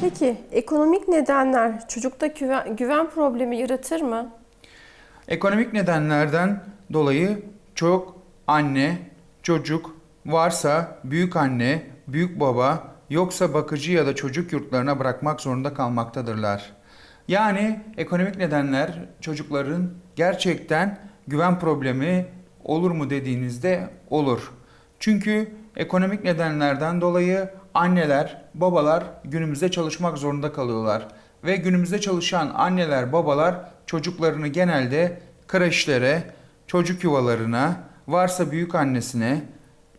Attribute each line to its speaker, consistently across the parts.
Speaker 1: Peki ekonomik nedenler çocukta güven, güven problemi yaratır mı?
Speaker 2: Ekonomik nedenlerden dolayı çok anne, çocuk varsa büyük anne, büyük baba yoksa bakıcı ya da çocuk yurtlarına bırakmak zorunda kalmaktadırlar. Yani ekonomik nedenler çocukların gerçekten güven problemi olur mu dediğinizde olur. Çünkü ekonomik nedenlerden dolayı anneler, babalar günümüzde çalışmak zorunda kalıyorlar. Ve günümüzde çalışan anneler, babalar çocuklarını genelde kreşlere, çocuk yuvalarına, varsa büyük annesine,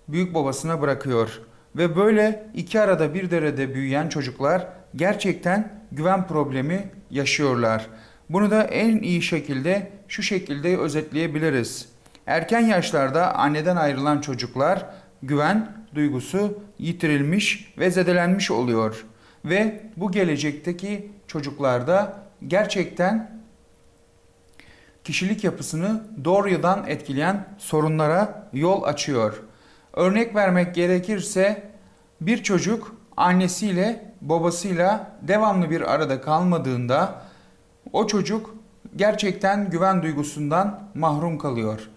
Speaker 2: büyük babasına bırakıyor. Ve böyle iki arada bir derede büyüyen çocuklar gerçekten güven problemi yaşıyorlar. Bunu da en iyi şekilde şu şekilde özetleyebiliriz. Erken yaşlarda anneden ayrılan çocuklar güven duygusu yitirilmiş ve zedelenmiş oluyor. Ve bu gelecekteki çocuklarda gerçekten kişilik yapısını doğrudan etkileyen sorunlara yol açıyor. Örnek vermek gerekirse bir çocuk annesiyle babasıyla devamlı bir arada kalmadığında o çocuk gerçekten güven duygusundan mahrum kalıyor.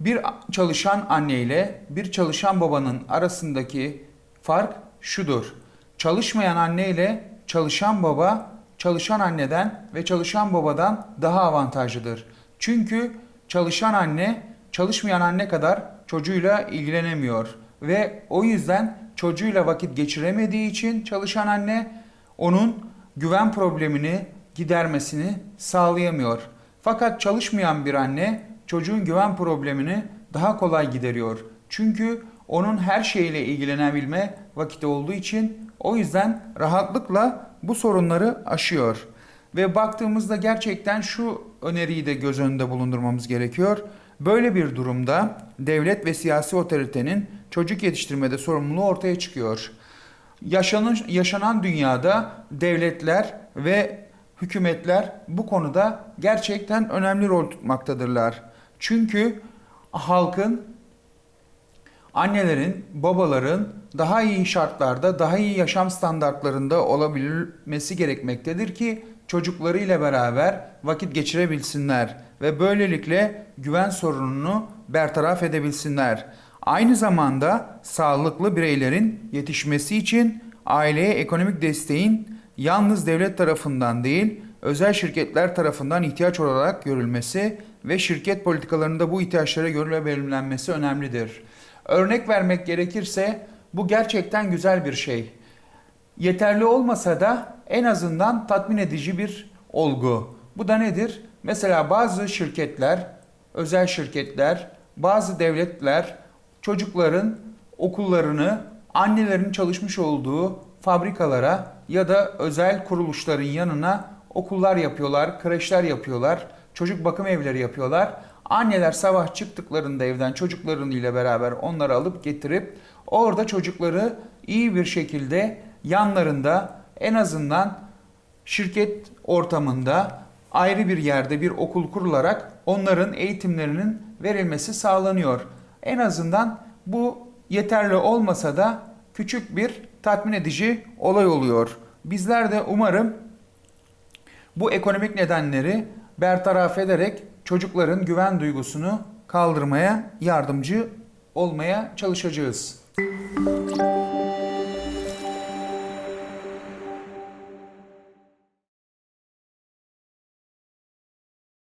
Speaker 2: Bir çalışan anne ile bir çalışan babanın arasındaki fark şudur. Çalışmayan anne ile çalışan baba çalışan anneden ve çalışan babadan daha avantajlıdır. Çünkü çalışan anne çalışmayan anne kadar çocuğuyla ilgilenemiyor ve o yüzden çocuğuyla vakit geçiremediği için çalışan anne onun güven problemini gidermesini sağlayamıyor. Fakat çalışmayan bir anne çocuğun güven problemini daha kolay gideriyor. Çünkü onun her şeyle ilgilenebilme vakiti olduğu için o yüzden rahatlıkla bu sorunları aşıyor. Ve baktığımızda gerçekten şu öneriyi de göz önünde bulundurmamız gerekiyor. Böyle bir durumda devlet ve siyasi otoritenin çocuk yetiştirmede sorumluluğu ortaya çıkıyor. Yaşanan, yaşanan dünyada devletler ve hükümetler bu konuda gerçekten önemli rol tutmaktadırlar. Çünkü halkın, annelerin, babaların daha iyi şartlarda, daha iyi yaşam standartlarında olabilmesi gerekmektedir ki çocuklarıyla beraber vakit geçirebilsinler ve böylelikle güven sorununu bertaraf edebilsinler. Aynı zamanda sağlıklı bireylerin yetişmesi için aileye ekonomik desteğin yalnız devlet tarafından değil, özel şirketler tarafından ihtiyaç olarak görülmesi ve şirket politikalarında bu ihtiyaçlara göre belirlenmesi önemlidir. Örnek vermek gerekirse bu gerçekten güzel bir şey. Yeterli olmasa da en azından tatmin edici bir olgu. Bu da nedir? Mesela bazı şirketler, özel şirketler, bazı devletler çocukların okullarını annelerin çalışmış olduğu fabrikalara ya da özel kuruluşların yanına okullar yapıyorlar, kreşler yapıyorlar, çocuk bakım evleri yapıyorlar. Anneler sabah çıktıklarında evden çocuklarıyla beraber onları alıp getirip orada çocukları iyi bir şekilde yanlarında en azından şirket ortamında ayrı bir yerde bir okul kurularak onların eğitimlerinin verilmesi sağlanıyor. En azından bu yeterli olmasa da küçük bir tatmin edici olay oluyor. Bizler de umarım bu ekonomik nedenleri bertaraf ederek çocukların güven duygusunu kaldırmaya yardımcı olmaya çalışacağız.